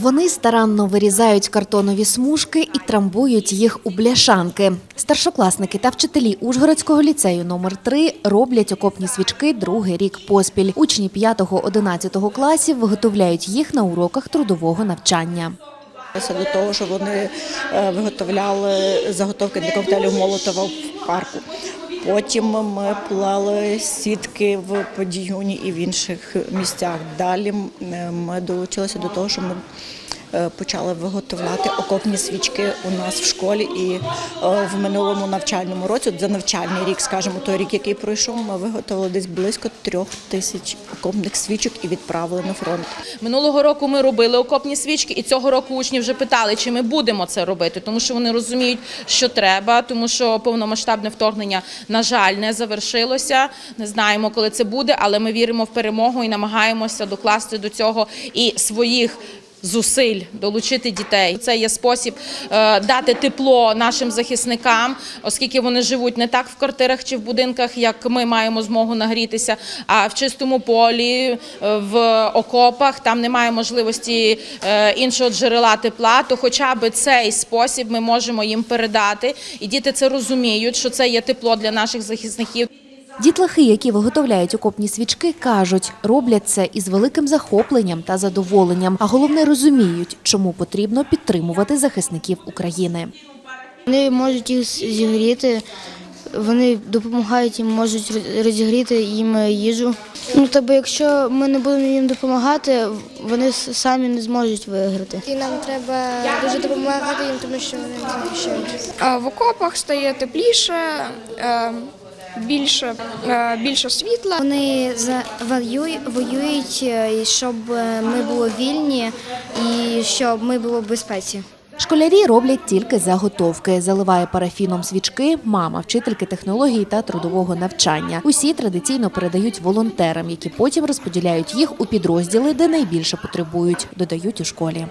Вони старанно вирізають картонові смужки і трамбують їх у бляшанки. Старшокласники та вчителі Ужгородського ліцею номер 3 роблять окопні свічки другий рік поспіль. Учні 5-11 класів виготовляють їх на уроках трудового навчання. До того, що вони е, виготовляли заготовки для коктейлів Молотова в парку. Потім ми плали сітки в Подіюні і в інших місцях. Далі ми долучилися до того, що ми е, почали виготовляти окопні свічки у нас в школі. І е, в минулому навчальному році, за навчальний рік, скажімо, той рік, який пройшов, ми виготовили десь близько трьох тисяч окопних свічок і відправили на фронт. Минулого року ми робили окопні свічки, і цього року учні вже питали, чи ми будемо це робити, тому що вони розуміють, що треба, тому що повномасштабне вторгнення, на жаль, не завершилося. Не знаємо, коли це буде, але ми віримо в перемогу і намагаємося докласти до цього і своїх. Зусиль долучити дітей. Це є спосіб е, дати тепло нашим захисникам, оскільки вони живуть не так в квартирах чи в будинках, як ми маємо змогу нагрітися, а в чистому полі, е, в окопах. Там немає можливості е, іншого джерела тепла. То, хоча б цей спосіб ми можемо їм передати, і діти це розуміють, що це є тепло для наших захисників. Дітлахи, які виготовляють окопні свічки, кажуть, роблять це із великим захопленням та задоволенням, а головне розуміють, чому потрібно підтримувати захисників України. Вони можуть їх зігріти, вони допомагають їм, можуть розігріти їм їжу. Ну, тобто, якщо ми не будемо їм допомагати, вони самі не зможуть виграти. І нам треба дуже допомагати їм, тому що вони захищають. А В окопах стає тепліше, е, більше, е, більше світла. Вони воюють, е, щоб е, ми були вільні і щоб ми були в безпеці. Школярі роблять тільки заготовки. Заливає парафіном свічки мама, вчительки технології та трудового навчання. Усі традиційно передають волонтерам, які потім розподіляють їх у підрозділи, де найбільше потребують, додають у школі.